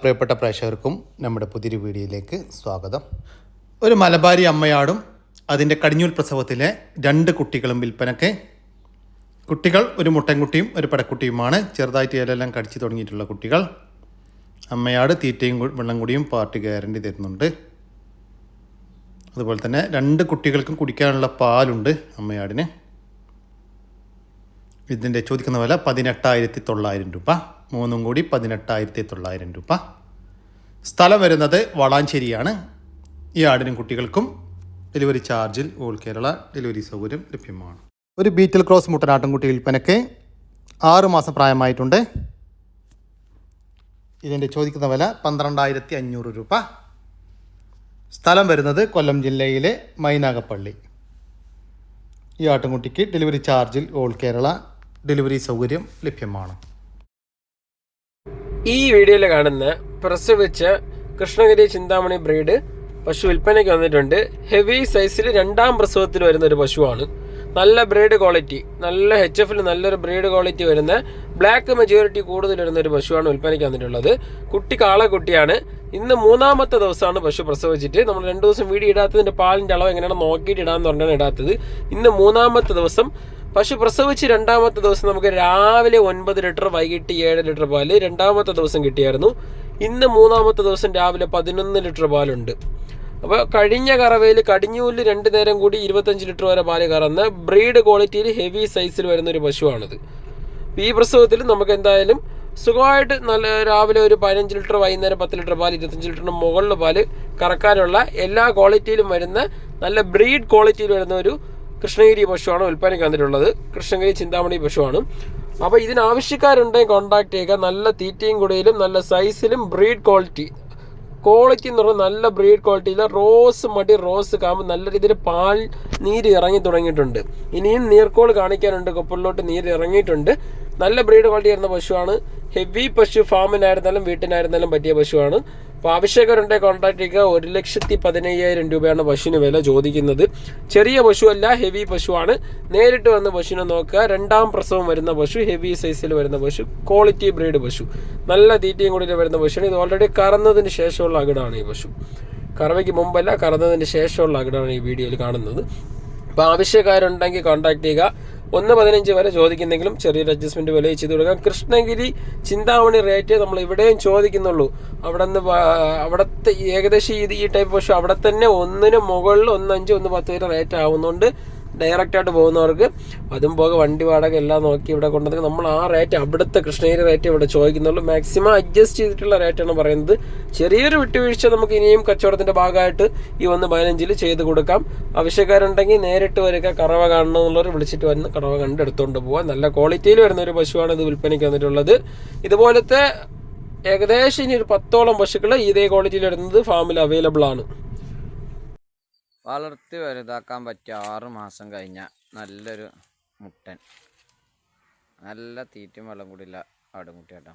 പ്രിയപ്പെട്ട പ്രേക്ഷകർക്കും നമ്മുടെ പുതിയൊരു വീഡിയോയിലേക്ക് സ്വാഗതം. ഒരു മലബാരി അമ്മയാടും അതിന്റെ കടിഞ്ഞൂൽ പ്രസവത്തിലെ രണ്ട് കുട്ടികളും വിൽപ്പനയ്ക്ക്. കുട്ടികൾ ഒരു മുട്ടൻകുട്ടിയും ഒരു പടക്കുട്ടിയുമാണ് ചെറുതായിട്ട് ഇലയെല്ലാം കടിച്ചു തുടങ്ങിയിട്ടുള്ള കുട്ടികൾ. അമ്മയാട് തീറ്റയും വെള്ളം കൂടിയും പാർട്ടി ഗ്യാരണ്ടി തരുന്നുണ്ട്. അതുപോലെ തന്നെ രണ്ട് കുട്ടികൾക്കും കുടിക്കാനുള്ള പാലുണ്ട് അമ്മയാടിന്. ഇതിന്റെ ചോദിക്കുന്ന വില പതിനെട്ടായിരത്തി തൊള്ളായിരം രൂപ. മൂന്നും കൂടി പതിനെട്ടായിരത്തി തൊള്ളായിരം രൂപ. സ്ഥലം വരുന്നത് വളാഞ്ചേരിയാണ്. ഈ ആടിനും കുട്ടികൾക്കും ഡെലിവറി ചാർജിൽ ഓൾ കേരള ഡെലിവറി സൗകര്യം ലഭ്യമാണ്. ഒരു ബീറ്റിൽ ക്രോസ് മുട്ടനാട്ടുംകുട്ടി വിൽപ്പനയ്ക്ക് ആറ് മാസം പ്രായമായിട്ടുണ്ട്. ഇതിന്റെ ചോദിക്കുന്ന വില പന്ത്രണ്ടായിരത്തി അഞ്ഞൂറ് രൂപ. സ്ഥലം വരുന്നത് കൊല്ലം ജില്ലയിലെ മൈനാഗപ്പള്ളി. ഈ ആട്ടുംകുട്ടിക്ക് ഡെലിവറി ചാർജിൽ ഓൾ കേരള ഡെലിവറി സൗകര്യം ലഭ്യമാണ്. ഈ വീഡിയോയിൽ കാണുന്ന പ്രസവിച്ച കൃഷ്ണഗിരി ചിന്താമണി ബ്രീഡ് പശു വിൽപ്പനയ്ക്ക് വന്നിട്ടുണ്ട്. ഹെവി സൈസിൽ രണ്ടാം പ്രസവത്തിൽ വരുന്ന ഒരു പശുവാണ്. നല്ല ബ്രീഡ് ക്വാളിറ്റി നല്ല എച്ച് എഫിൽ നല്ലൊരു ബ്രീഡ് ക്വാളിറ്റി വരുന്ന ബ്ലാക്ക് മെജോറിറ്റി കൂടുതൽ വരുന്ന ഒരു പശുവാണ് വിൽപ്പനയ്ക്ക് വന്നിട്ടുള്ളത്. കുട്ടി കാളക്കുട്ടിയാണ് ഇന്ന് മൂന്നാമത്തെ ദിവസമാണ് പശു പ്രസവിച്ചിട്ട്. നമ്മൾ രണ്ട് ദിവസം വീടി ഇടാത്തതിന്റെ പാലിന്റെ അളവ് എങ്ങനെയാണ് നോക്കിയിട്ട് ഇടാന്ന് പറഞ്ഞാണ് ഇടാത്തത്. ഇന്ന് മൂന്നാമത്തെ ദിവസം പശു പ്രസവിച്ച് രണ്ടാമത്തെ ദിവസം നമുക്ക് രാവിലെ ഒൻപത് ലിറ്റർ വൈകിട്ട് ഏഴ് ലിറ്റർ പാൽ രണ്ടാമത്തെ ദിവസം കിട്ടിയായിരുന്നു. ഇന്ന് മൂന്നാമത്തെ ദിവസം രാവിലെ പതിനൊന്ന് ലിറ്റർ പാലുണ്ട്. അപ്പോൾ കഴിഞ്ഞ കറവയിൽ കടിഞ്ഞൂൽ രണ്ട് നേരം കൂടി ഇരുപത്തഞ്ച് ലിറ്റർ വരെ പാൽ കറന്ന് ബ്രീഡ് ക്വാളിറ്റിയിൽ ഹെവി സൈസിൽ വരുന്ന ഒരു പശുവാണിത് ഈ പ്രസവത്തിൽ നമുക്ക് എന്തായാലും സുഖമായിട്ട് നല്ല രാവിലെ ഒരു പതിനഞ്ച് ലിറ്റർ വൈകുന്നേരം പത്ത് ലിറ്റർ പാൽ ഇരുപത്തഞ്ച് ലിറ്ററിന് മുകളിൽ പാൽ കറക്കാനുള്ള എല്ലാ ക്വാളിറ്റിയിലും വരുന്ന നല്ല ബ്രീഡ് ക്വാളിറ്റിയിൽ വരുന്ന ഒരു കൃഷ്ണഗിരി പശുവാണ് വിൽപ്പനയ്ക്ക് വന്നിട്ടുള്ളത്. കൃഷ്ണഗിരി ചിന്താമണി പശുവാണ്. അപ്പോൾ ഇതിനാവശ്യക്കാരുണ്ടെങ്കിൽ കോൺടാക്ട് ചെയ്യുക. നല്ല തീറ്റയും കുടയിലും നല്ല സൈസിലും ബ്രീഡ് ക്വാളിറ്റി ക്വാളിറ്റി എന്ന് പറഞ്ഞാൽ നല്ല ബ്രീഡ് ക്വാളിറ്റിയിൽ റോസ് മടി റോസ് കാമ്പ് നല്ല രീതിയിൽ പാൽ നീര് ഇറങ്ങി തുടങ്ങിയിട്ടുണ്ട്. ഇനിയും നീർക്കോൾ കാണിക്കാനുണ്ട്. കൊപ്പലിലോട്ട് നീര് ഇറങ്ങിയിട്ടുണ്ട്. നല്ല ബ്രീഡ് ക്വാളിറ്റി വരുന്ന പശുവാണ്. ഹെവി പശു ഫാമിനായിരുന്നാലും വീട്ടിനായിരുന്നാലും പറ്റിയ പശുവാണ്. അപ്പോൾ ആവശ്യക്കാരുണ്ടെങ്കിൽ കോൺടാക്ട് ചെയ്യുക ഒരു ലക്ഷത്തി പതിനയ്യായിരം രൂപയാണ് പശുവിന് വില ചോദിക്കുന്നത്. ചെറിയ പശുവല്ല ഹെവി പശുവാണ്. നേരിട്ട് വന്ന് പശുവിനെ നോക്കുക. രണ്ടാം പ്രസവം വരുന്ന പശു ഹെവി സൈസിൽ വരുന്ന പശു ക്വാളിറ്റി ബ്രീഡ് പശു. നല്ല തീറ്റയും കൂടി വരുന്ന പശുവാണ്. ഇത് ഓൾറെഡി കറന്നതിന് ശേഷമുള്ള അകിടാണ് ഈ പശു. കറവയ്ക്ക് മുമ്പല്ല കറന്നതിന് ശേഷമുള്ള അകിടാണ് ഈ വീഡിയോയിൽ കാണുന്നത്. അപ്പോൾ ആവശ്യക്കാരുണ്ടെങ്കിൽ കോൺടാക്ട് ചെയ്യുക. ഒന്ന് പതിനഞ്ച് വരെ ചോദിക്കുന്നെങ്കിലും ചെറിയൊരു അഡ്ജസ്റ്റ്മെന്റ് വില ചെയ്ത് കൊടുക്കാം. കൃഷ്ണഗിരി ചിന്താമണി റേറ്റ് നമ്മൾ ഇവിടെയും ചോദിക്കുന്നുള്ളൂ. അവിടെ നിന്ന് അവിടുത്തെ ഏകദേശം ഈ ടൈപ്പ് പക്ഷേ അവിടെ തന്നെ ഒന്നിന് മുകളിൽ ഒന്ന് അഞ്ച് ഒന്ന് പത്ത് വരെ റേറ്റ് ആവുന്നുണ്ട്. ഡയറക്റ്റ് ആയിട്ട് പോകുന്നവർക്ക് അതും പോകെ വണ്ടി വാടക എല്ലാം നോക്കി ഇവിടെ കൊണ്ടുവന്ന് നമ്മൾ ആ റേറ്റ് അവിടുത്തെ കൃഷ്ണഗിരി റേറ്റ് ഇവിടെ ചോദിക്കുന്നുള്ളൂ. മാക്സിമം അഡ്ജസ്റ്റ് ചെയ്തിട്ടുള്ള റേറ്റാണ് പറയുന്നത്. ചെറിയൊരു വിട്ടുവീഴ്ച നമുക്ക് ഇനിയും കച്ചവടത്തിന്റെ ഭാഗമായിട്ട് ഈ ഒന്ന് പതിനഞ്ചിൽ ചെയ്ത് കൊടുക്കാം. ആവശ്യക്കാരുണ്ടെങ്കിൽ നേരിട്ട് വരിക കറവ കാണണമെന്നുള്ളവർ വിളിച്ചിട്ട് വന്ന് കറവ കണ്ട് എടുത്തുകൊണ്ട് പോവാം. നല്ല ക്വാളിറ്റിയിൽ വരുന്ന ഒരു പശുവാണ് ഇത് വിൽപ്പനയ്ക്ക് വന്നിട്ടുള്ളത്. ഇതുപോലത്തെ ഏകദേശം ഇനി ഒരു പത്തോളം പശുക്കൾ ഇതേ ക്വാളിറ്റിയിൽ വരുന്നത് ഫാമിൽ അവൈലബിൾ ആണ്. വളർത്തി വലുതാക്കാൻ പറ്റിയ ആറ് മാസം കഴിഞ്ഞ നല്ലൊരു മുട്ടൻ. നല്ല തീറ്റയും വെള്ളം കൂടിയില്ല ആടുമുട്ടി കേട്ടോ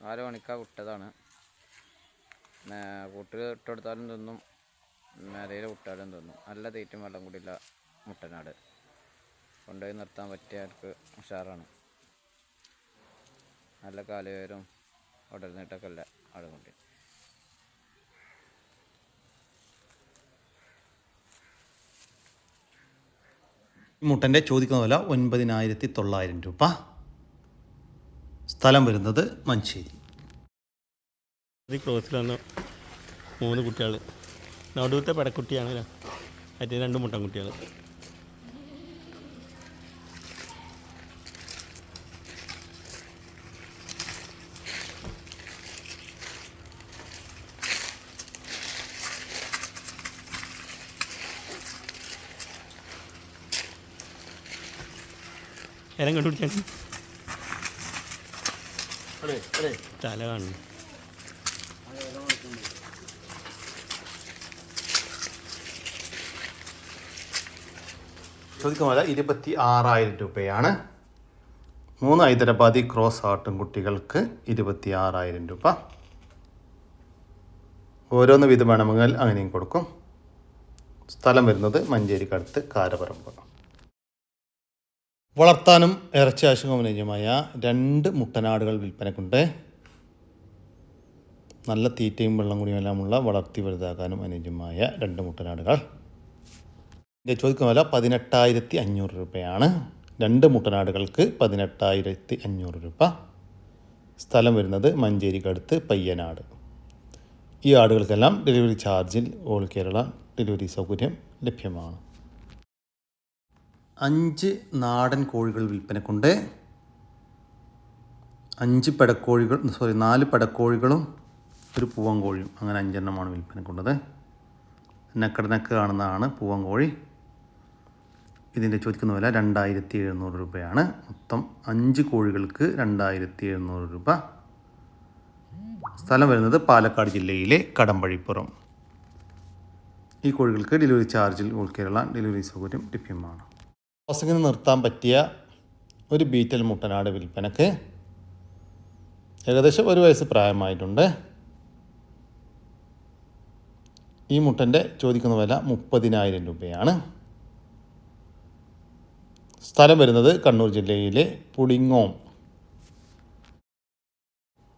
നാല് മണിക്കാ വിട്ടതാണ് കൂട്ടിൽ ഇട്ടെടുത്താലും തിന്നും. മേലയിൽ വിട്ടാലും തോന്നും. നല്ല തീറ്റും വെള്ളം കൂടില്ല മുട്ടനാട്. കൊണ്ടുപോയി നിർത്താൻ പറ്റിയ ആൾക്ക് ഉഷാറാണ്. നല്ല കാലുകയറും ഉടർന്നിട്ടൊക്കെ അല്ല ആടുകുട്ടി ഈ മുട്ടന്റെ ചോദിക്കുന്ന വില ഒൻപതിനായിരത്തി തൊള്ളായിരം രൂപ. സ്ഥലം വരുന്നത് മഞ്ചേരി. ക്ലോസിലാണ് മൂന്ന് കുട്ടികൾ നടുവത്തെ പെടക്കുട്ടിയാണ് ല്ലേ? മറ്റേ രണ്ട് മുട്ടൻകുട്ടികൾ എല്ലാം കണ്ടുപിടിച്ചാണ് തല കാണുന്നു. ചോദിക്കുന്ന വില ഇരുപത്തി ആറായിരം രൂപയാണ്. മൂന്ന് ഹൈദരാബാദി ക്രോസ് ആട്ടും കുട്ടികൾക്ക് ഇരുപത്തി ആറായിരം രൂപ. ഓരോന്ന് വീതം വേണമെങ്കിൽ അങ്ങനെയും കൊടുക്കും. സ്ഥലം വരുന്നത് മഞ്ചേരിക്കടുത്ത് കാരപറമ്പ്. വളർത്താനും ഇറച്ചി ആവശ്യവും രണ്ട് മുട്ടനാടുകൾ വിൽപ്പനക്കുണ്ട്. നല്ല തീറ്റയും വെള്ളം കുടിയും എല്ലാമുള്ള വളർത്തി വലുതാക്കാനും അനുയോജ്യമായ രണ്ട് മുട്ടനാടുകൾ. ഇതിന്റെ ചോദിക്കുന്ന വില പതിനെട്ടായിരത്തി അഞ്ഞൂറ് രൂപയാണ്. രണ്ട് മുട്ടനാടുകൾക്ക് പതിനെട്ടായിരത്തി അഞ്ഞൂറ് രൂപ. സ്ഥലം വരുന്നത് മഞ്ചേരിക്കടുത്ത് പയ്യനാട്. ഈ ആടുകൾക്കെല്ലാം ഡെലിവറി ചാർജിൽ ഓൾ കേരള ഡെലിവറി സൗകര്യം ലഭ്യമാണ്. അഞ്ച് നാടൻ കോഴികൾ വിൽപ്പനക്കുണ്ട് അഞ്ച് പെടക്കോഴികൾ സോറി നാല് പെടക്കോഴികളും ഒരു പൂവൻ കോഴിയും അങ്ങനെ അഞ്ചെണ്ണമാണ് വിൽപ്പനക്കുള്ളത് നക്കടനക്ക് കാണുന്നതാണ് പൂവൻ കോഴി ഇതിന്റെ ചോദിക്കുന്ന വില രണ്ടായിരത്തി എഴുന്നൂറ് രൂപയാണ്. മൊത്തം അഞ്ച് കോഴികൾക്ക് രണ്ടായിരത്തി എഴുന്നൂറ് രൂപ. സ്ഥലം വരുന്നത് പാലക്കാട് ജില്ലയിലെ കടമ്പഴിപ്പുറം. ഈ കോഴികൾക്ക് ഡെലിവറി ചാർജിൽ ഓൾ കേരള ഡെലിവറി സൗകര്യം ലഭ്യമാണ്. ക്രോസിങ്ങിന് നിർത്താൻ പറ്റിയ ഒരു ബീറ്റൽ മുട്ടനാട് വിൽപ്പനക്ക് ഏകദേശം ഒരു വയസ്സ് പ്രായമായിട്ടുണ്ട്. ഈ മുട്ടന്റെ ചോദിക്കുന്ന വില മുപ്പതിനായിരം രൂപയാണ്. സ്ഥലം വരുന്നത് കണ്ണൂർ ജില്ലയിലെ പുളിങ്ങോം.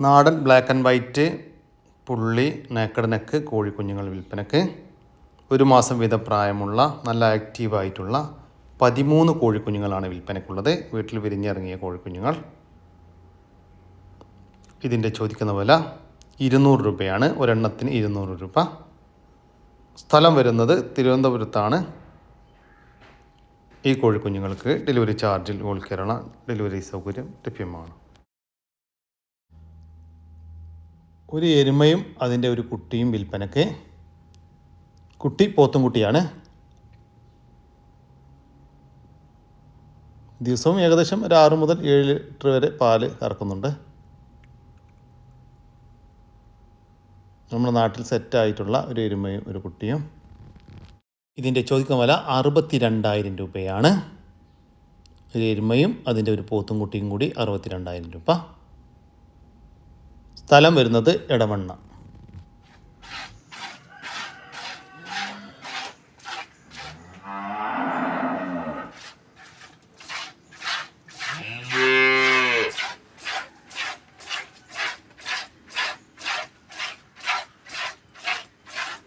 നാടൻ ബ്ലാക്ക് ആൻഡ് വൈറ്റ് പുള്ളി നേക്കഡ് നെക്ക് കോഴിക്കുഞ്ഞുങ്ങൾ വിൽപ്പനക്ക്. ഒരു മാസം വീതം പ്രായമുള്ള നല്ല ആക്റ്റീവായിട്ടുള്ള പതിമൂന്ന് കോഴിക്കുഞ്ഞുങ്ങളാണ് വിൽപ്പനക്കുള്ളത് വീട്ടിൽ വിരിഞ്ഞിറങ്ങിയ കോഴിക്കുഞ്ഞുങ്ങൾ. ഇതിന്റെ ചോദിക്കുന്ന വില ഇരുന്നൂറ് രൂപയാണ്. ഒരെണ്ണത്തിന് ഇരുന്നൂറ് രൂപ. സ്ഥലം വരുന്നത് തിരുവനന്തപുരത്താണ്. ഈ കോഴിക്കുഞ്ഞുങ്ങൾക്ക് ഡെലിവറി ചാർജിൽ ഓൾ ഡെലിവറി സൗകര്യം ലഭ്യമാണ്. ഒരു എരുമയും അതിന്റെ ഒരു കുട്ടിയും വിൽപ്പനക്ക് കുട്ടി പോത്തും കുട്ടിയാണ്. ദിവസവും ഏകദേശം ഒരു ആറ് മുതൽ ഏഴ് ലിറ്റർ വരെ പാൽ കറക്കുന്നുണ്ട്. നമ്മുടെ നാട്ടിൽ സെറ്റായിട്ടുള്ള ഒരു എരുമയും ഒരു കുട്ടിയും. ഇതിന്റെ ചോദിക്കുന്ന വില അറുപത്തി രണ്ടായിരം രൂപയാണ്. ഒരു എരുമയും അതിന്റെ ഒരു പോത്തും കുട്ടിയും കൂടി അറുപത്തി രണ്ടായിരം രൂപ. സ്ഥലം വരുന്നത് ഇടവണ്ണ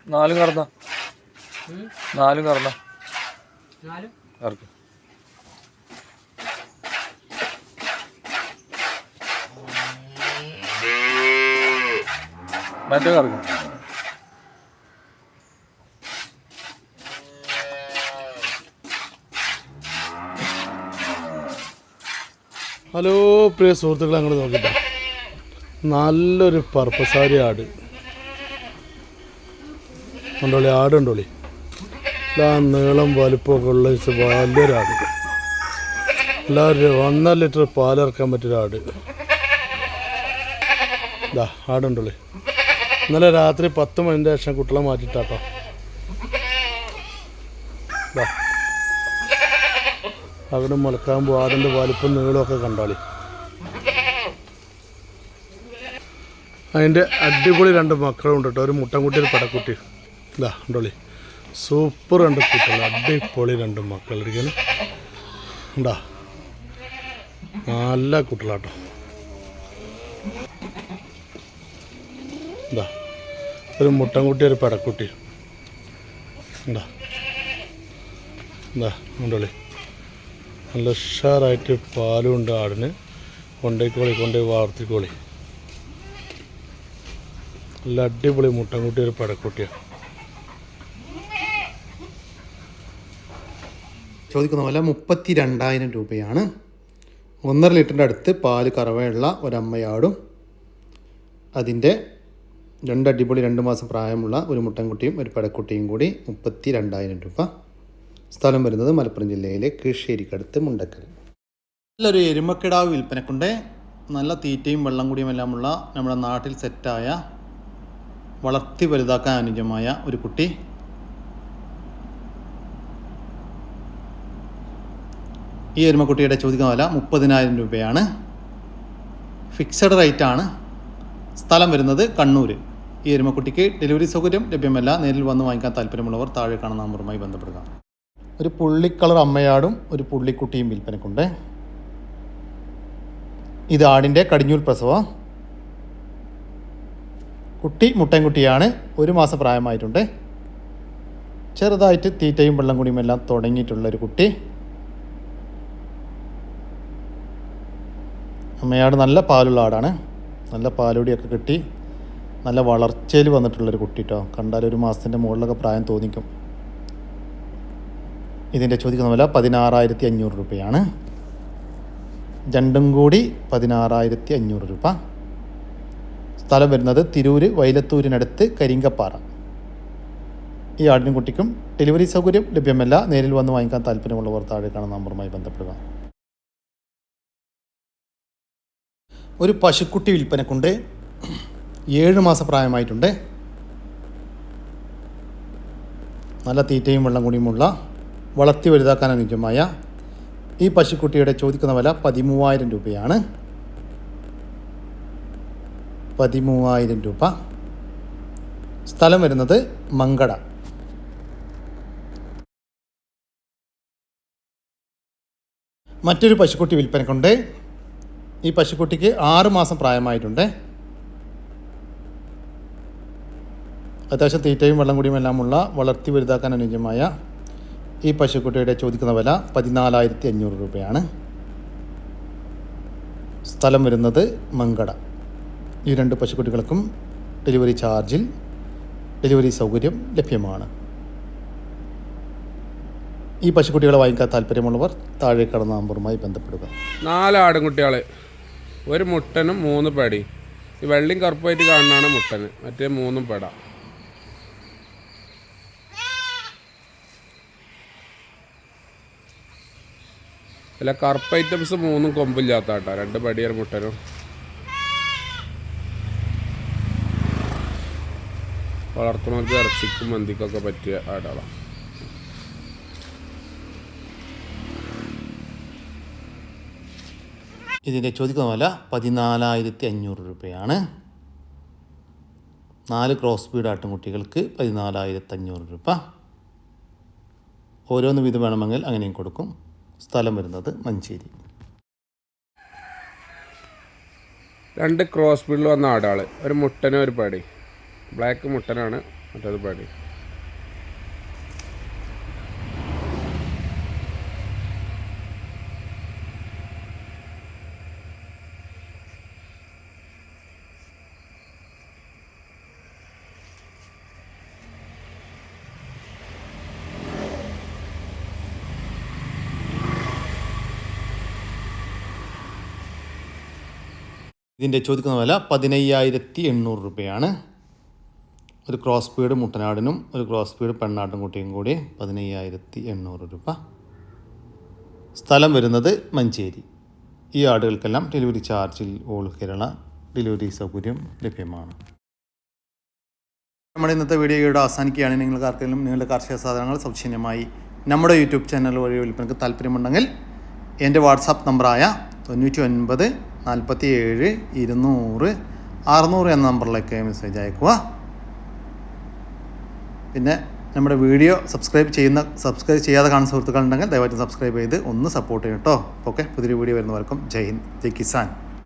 നാലും കറന്ന നാലും കറന്ന. മറ്റേ കറക്കും. ഹലോ പ്രിയ സുഹൃത്തുക്കളെ അങ്ങോട്ട് നോക്കിട്ട നല്ലൊരു പർപ്പസാരി ആട്. ഉണ്ടോളി ആടുണ്ടോളി? ഇതാ നീളം വലിപ്പമൊക്കെ ഉള്ള വലിയൊരാട് എല്ലാവരും ഒന്നര ലിറ്റർ പാലിറക്കാൻ പറ്റൊരാട് ഇതാ ആടുണ്ടല്ലേ? ഇന്നലെ രാത്രി പത്ത് മണിന്റെ ശേഷം കുട്ടികളെ മാറ്റിയിട്ടാട്ടോ. ഇതാ. അവിടെ മുളക്കാകുമ്പോൾ ആടിന്റെ വലിപ്പം നീളമൊക്കെ കണ്ടോളി. അതിന്റെ അടിപൊളി രണ്ട് മക്കളുണ്ട് കേട്ടോ. ഒരു മുട്ടൻകുട്ടി ഒരു പടക്കുട്ടി. ഇതാ ഉണ്ടോളി സൂപ്പർ രണ്ട് കുട്ടികൾ അടിപൊളി രണ്ട് മക്കൾ ഇരിക്കുന്നു ഉണ്ടാ നല്ല കുട്ടികളാട്ടോ. എന്താ ഒരു മുട്ടൻകുട്ടി ഒരു പടക്കുട്ടി. ഉണ്ടാ എന്താ ഉണ്ടോളി. നല്ല ഉഷാറായിട്ട് പാലും ഉണ്ട് ആടിന്. കൊണ്ടേക്കോളി കൊണ്ടുപോയി വളർത്തിക്കോളി നല്ല അടിപൊളി മുട്ടൻകുട്ടി ഒരു പടക്കുട്ടിയാണ് ചോദിക്കുന്ന പോലെ മുപ്പത്തി രണ്ടായിരം രൂപയാണ്. ഒന്നര ലിറ്ററിന്റെ അടുത്ത് പാൽ കറവയുള്ള ഒരമ്മയാടും. അതിന്റെ രണ്ട് അടിപൊളി രണ്ട് മാസം പ്രായമുള്ള ഒരു മുട്ടൻകുട്ടിയും ഒരു പെടക്കുട്ടിയും കൂടി മുപ്പത്തി രണ്ടായിരം രൂപ. സ്ഥലം വരുന്നത് മലപ്പുറം ജില്ലയിലെ കീഴ്ശ്ശേരിക്കടുത്ത് മുണ്ടക്കൽ. നല്ലൊരു എരുമക്കിടാവ് വിൽപ്പനക്കുണ്ട്. നല്ല തീറ്റയും വെള്ളം കൂടിയും എല്ലാമുള്ള നമ്മുടെ നാട്ടിൽ സെറ്റായ വളർത്തി വലുതാക്കാൻ അനുജമായ ഒരു കുട്ടി. ഈ എരുമക്കുട്ടിയുടെ ചോദിക്കുന്ന വില മുപ്പതിനായിരം രൂപയാണ്. ഫിക്സഡ് റേറ്റ് ആണ്. സ്ഥലം വരുന്നത് കണ്ണൂർ ഈ എരുമക്കുട്ടിക്ക് ഡെലിവറി സൗകര്യം ലഭ്യമല്ല. നേരിൽ വന്ന് വാങ്ങിക്കാൻ താല്പര്യമുള്ളവർ താഴെ കാണുന്ന നമ്പറുമായി ബന്ധപ്പെടുക. ഒരു പുള്ളിക്കളർ അമ്മയാടും ഒരു പുള്ളിക്കുട്ടിയും വിൽപ്പനക്കുണ്ട്. ഇത് ആടിന്റെ കടിഞ്ഞൂൽ പ്രസവ. കുട്ടി മുട്ടൻകുട്ടിയാണ്. ഒരു മാസം പ്രായമായിട്ടുണ്ട്. ചെറുതായിട്ട് തീറ്റയും വെള്ളം കുടിയുമെല്ലാം എല്ലാം തുടങ്ങിയിട്ടുള്ള ഒരു കുട്ടി. അമ്മയാട് നല്ല പാലുള്ള ആടാണ്. നല്ല പാലുടിയൊക്കെ കിട്ടി. നല്ല വളർച്ചയിൽ വന്നിട്ടുള്ളൊരു കുട്ടി കേട്ടോ കണ്ടാൽ ഒരു മാസത്തിന്റെ മുകളിലൊക്കെ പ്രായം തോന്നിക്കും. ഇതിന്റെ ചോദിക്കുന്ന വില പതിനാറായിരത്തി അഞ്ഞൂറ് രൂപയാണ്. രണ്ടും കൂടി പതിനാറായിരത്തി അഞ്ഞൂറ് രൂപ. സ്ഥലം വരുന്നത് തിരൂര് വൈലത്തൂരിനടുത്ത് കരിങ്കപ്പാറ. ഈ ആടിനും കുട്ടിക്കും ഡെലിവറി സൗകര്യം ലഭ്യമല്ല. നേരിൽ വന്ന് വാങ്ങിക്കാൻ താല്പര്യമുള്ളവർ താഴെ കാണുന്ന നമ്പറുമായി ബന്ധപ്പെടുക. ഒരു പശുക്കുട്ടി വിൽപ്പനക്കുണ്ട്. ഏഴ് മാസം പ്രായമായിട്ടുണ്ട്. നല്ല തീറ്റയും വെള്ളം കുടിയുമുള്ള വളർത്തി വലുതാക്കാൻ അനുയോജ്യമായ ഈ പശുക്കുട്ടിയുടെ ചോദിക്കുന്ന വില പതിമൂവായിരം രൂപയാണ്. പതിമൂവായിരം രൂപ. സ്ഥലം വരുന്നത് മങ്കട. മറ്റൊരു പശുക്കുട്ടി വിൽപ്പനക്കുണ്ട്. ഈ പശുക്കുട്ടിക്ക് ആറ് മാസം പ്രായമായിട്ടുണ്ട്. അത്യാവശ്യം തീറ്റയും വെള്ളം കുടിയും എല്ലാമുള്ള വളർത്തി വലുതാക്കാൻ അനുയോജ്യമായ ഈ പശുക്കുട്ടിയുടെ ചോദിക്കുന്ന വില പതിനാലായിരത്തി അഞ്ഞൂറ് രൂപയാണ്. സ്ഥലം വരുന്നത് മങ്കട. ഈ രണ്ട് പശുക്കുട്ടികൾക്കും ഡെലിവറി ചാർജിൽ ഡെലിവറി സൗകര്യം ലഭ്യമാണ്. ഈ പശുക്കുട്ടികളെ വാങ്ങിക്കാൻ താല്പര്യമുള്ളവർ താഴെ കടന്ന നമ്പറുമായി ബന്ധപ്പെടുക. നാല് ആടുംകുട്ടികൾ ഒരു മുട്ടനും മൂന്ന് പടി. ഈ വെള്ളിയും കറുപ്പായിട്ട് കാണുന്നതാണ് മുട്ടന്. മറ്റേ മൂന്നും പട. അല്ല കറുപ്പ് ഐറ്റംസ് മൂന്നും കൊമ്പില്ലാത്ത കേട്ടോ രണ്ട് പടിയൊരു മുട്ടനും. വളർത്തുന്നവർക്ക് ഇറച്ചിക്കും മന്തിക്കൊക്കെ പറ്റിയ ആടുകളാണ് ഇതിന്റെ ചോദിക്കുന്ന വില പതിനാലായിരത്തി അഞ്ഞൂറ് രൂപയാണ്. നാല് ക്രോസ് ബീഡ് ആട്ടിൻകുട്ടികൾക്ക് പതിനാലായിരത്തി അഞ്ഞൂറ് രൂപ. ഓരോന്ന് വീതം വേണമെങ്കിൽ അങ്ങനെയും കൊടുക്കും. സ്ഥലം വരുന്നത് മഞ്ചേരി. രണ്ട് ക്രോസ് ബീഡിൽ വന്ന ആടാൾ ഒരു മുട്ടനും ഒരു പാടി. ബ്ലാക്ക് മുട്ടനാണ് മറ്റേത് പടി. ഇതിന്റെ ചോദിക്കുന്ന വില പതിനയ്യായിരത്തി എണ്ണൂറ് രൂപയാണ്. ഒരു ക്രോസ് പീഡ് മുട്ടനാടിനും ഒരു ക്രോസ് പീഡ് പെണ്ണാട്ടും കുട്ടിയും കൂടി പതിനയ്യായിരത്തി എണ്ണൂറ് രൂപ. സ്ഥലം വരുന്നത് മഞ്ചേരി. ഈ ആടുകൾക്കെല്ലാം ഡെലിവറി ചാർജിൽ ഓൾ കേരള ഡെലിവറി സൗകര്യം ലഭ്യമാണ്. നമ്മുടെ ഇന്നത്തെ വീഡിയോയുടെ അവസാനിക്കുകയാണ്. നിങ്ങൾക്ക് ആർക്കെങ്കിലും നിങ്ങളുടെ കാർഷിക സാധനങ്ങൾ സൗജന്യമായി നമ്മുടെ യൂട്യൂബ് ചാനൽ വഴി വിൽപ്പനക്ക് താല്പര്യമുണ്ടെങ്കിൽ എന്റെ വാട്സാപ്പ് നമ്പറായ തൊണ്ണൂറ്റി ഒൻപത് നാൽപ്പത്തി ഏഴ് ഇരുന്നൂറ് അറുന്നൂറ് എന്ന നമ്പറിലേക്ക് മെസ്സേജ് അയക്കുക. പിന്നെ നമ്മുടെ വീഡിയോ സബ്സ്ക്രൈബ് ചെയ്യുന്ന സബ്സ്ക്രൈബ് ചെയ്യാതെ കാണുന്ന സുഹൃത്തുക്കളുണ്ടെങ്കിൽ ദയവായിട്ട് സബ്സ്ക്രൈബ് ചെയ്ത് ഒന്ന് സപ്പോർട്ട് ചെയ്യും കേട്ടോ ഓക്കെ പുതിയൊരു വീഡിയോ വരുന്നവർക്കും ജയ് ഹിന്ദ് ജയ് കിസാൻ.